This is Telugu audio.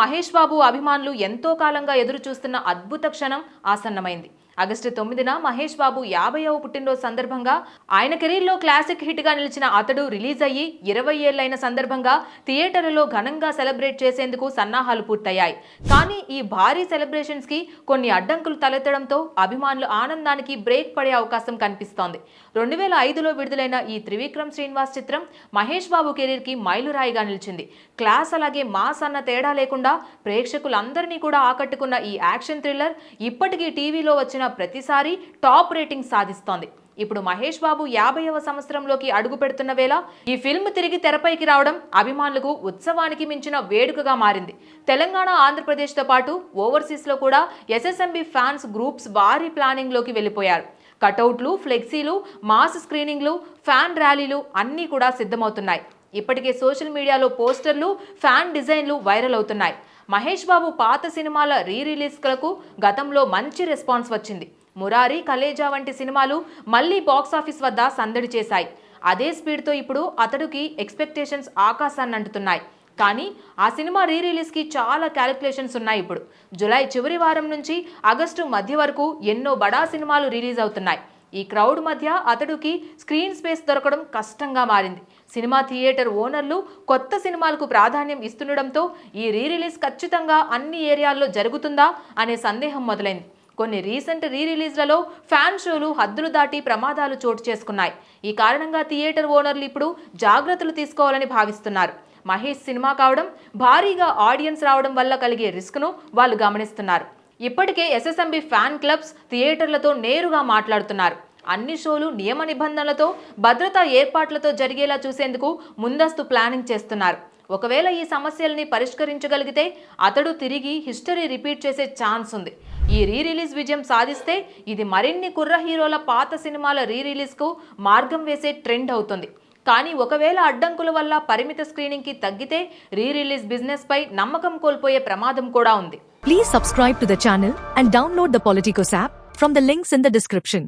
మహేష్ బాబు అభిమానులు ఎంతో కాలంగా ఎదురు చూస్తున్న అద్భుత క్షణం ఆసన్నమైంది. ఆగస్టు తొమ్మిదిన మహేష్ బాబు యాభైవ పుట్టినరోజు సందర్భంగా ఆయన కెరీర్లో క్లాసిక్ హిట్గా నిలిచిన అతడు రిలీజ్ అయ్యి ఇరవై ఏళ్ళైన సందర్భంగా థియేటర్లలో ఘనంగా సెలబ్రేట్ చేసేందుకు సన్నాహాలు పూర్తయ్యాయి. కానీ ఈ భారీ సెలబ్రేషన్స్కి కొన్ని అడ్డంకులు తలెత్తడంతో అభిమానులు ఆనందానికి బ్రేక్ పడే అవకాశం కనిపిస్తోంది. రెండు వేల ఐదులో విడుదలైన ఈ త్రివిక్రమ్ శ్రీనివాస్ చిత్రం మహేష్ బాబు కెరీర్కి మైలురాయిగా నిలిచింది. క్లాస్ అలాగే మాస్ అన్న తేడా లేకుండా ప్రేక్షకులందరినీ కూడా ఆకట్టుకున్న ఈ యాక్షన్ థ్రిల్లర్ ఇప్పటికీ టీవీలో వచ్చిన ప్రతిసారి టాప్ రేటింగ్ సాధిస్తోంది. ఇప్పుడు మహేష్ బాబు యాభైవ సంవత్సరంలోకి అడుగు పెడుతున్న వేళ ఈ ఫిల్మ్ తిరిగి తెరపైకి రావడం అభిమానులకు ఉత్సవానికి మించిన వేడుకగా మారింది. తెలంగాణ ఆంధ్రప్రదేశ్తో పాటు ఓవర్సీస్లో కూడా ఎస్ఎస్ఎంబి ఫ్యాన్స్ గ్రూప్స్ భారీ ప్లానింగ్లోకి వెళ్ళిపోయారు. కటౌట్లు ఫ్లెక్సీలు మాస్ స్క్రీనింగ్లు ఫ్యాన్ ర్యాలీలు అన్నీ కూడా సిద్ధమవుతున్నాయి. ఇప్పటికే సోషల్ మీడియాలో పోస్టర్లు ఫ్యాన్ డిజైన్లు వైరల్ అవుతున్నాయి. మహేష్ బాబు పాత సినిమాల రీ రిలీజ్లకు గతంలో మంచి రెస్పాన్స్ వచ్చింది. మురారి కలేజా వంటి సినిమాలు మళ్ళీ బాక్సాఫీస్ వద్ద సందడి చేశాయి. అదే స్పీడ్తో ఇప్పుడు అతడికి ఎక్స్పెక్టేషన్స్ ఆకాశాన్ని అంటుతున్నాయి. కానీ ఆ సినిమా రీ రిలీజ్కి చాలా క్యాలిక్యులేషన్స్ ఉన్నాయి ఇప్పుడు. జులై చివరి వారం నుంచి ఆగస్టు మధ్య వరకు ఎన్నో బడా సినిమాలు రిలీజ్ అవుతున్నాయి. ఈ క్రౌడ్ మధ్య అతడుకి స్క్రీన్ స్పేస్ దొరకడం కష్టంగా మారింది. సినిమా థియేటర్ ఓనర్లు కొత్త సినిమాలకు ప్రాధాన్యం ఇస్తుండడంతో ఈ రీ రిలీజ్ ఖచ్చితంగా అన్ని ఏరియాల్లో జరుగుతుందా అనే సందేహం మొదలైంది. కొన్ని రీసెంట్ రీ రిలీజ్లలో ఫ్యాన్ షోలు హద్దులు దాటి ప్రమాదాలు చోటు చేసుకున్నాయి. ఈ కారణంగా థియేటర్ ఓనర్లు ఇప్పుడు జాగ్రత్తలు తీసుకోవాలని భావిస్తున్నారు. మహేష్ సినిమా కావడం భారీగా ఆడియన్స్ రావడం వల్ల కలిగే రిస్క్ను వాళ్ళు గమనిస్తున్నారు. ఇప్పటికే ఎస్ఎస్ఎంబి ఫ్యాన్ క్లబ్స్ థియేటర్లతో నేరుగా మాట్లాడుతున్నారు. అన్ని షోలు నియమ నిబంధనలతో భద్రతా ఏర్పాట్లతో జరిగేలా చూసేందుకు ముందస్తు ప్లానింగ్ చేస్తున్నారు. ఒకవేళ ఈ సమస్యల్ని పరిష్కరించగలిగితే అతడు తిరిగి హిస్టరీ రిపీట్ చేసే ఛాన్స్ ఉంది. ఈ రీ రిలీజ్ విజయం సాధిస్తే ఇది మరిన్ని కుర్ర హీరోల పాత సినిమాల రీ రిలీజ్కు మార్గం వేసే ట్రెండ్ అవుతుంది. కానీ ఒకవేళ అడ్డంకుల వల్ల పరిమిత స్క్రీనింగ్కి తగ్గితే రీరిలీజ్ బిజినెస్ పై నమ్మకం కోల్పోయే ప్రమాదం కూడా ఉంది. Please subscribe to the channel and download the Politikos app from the links in the description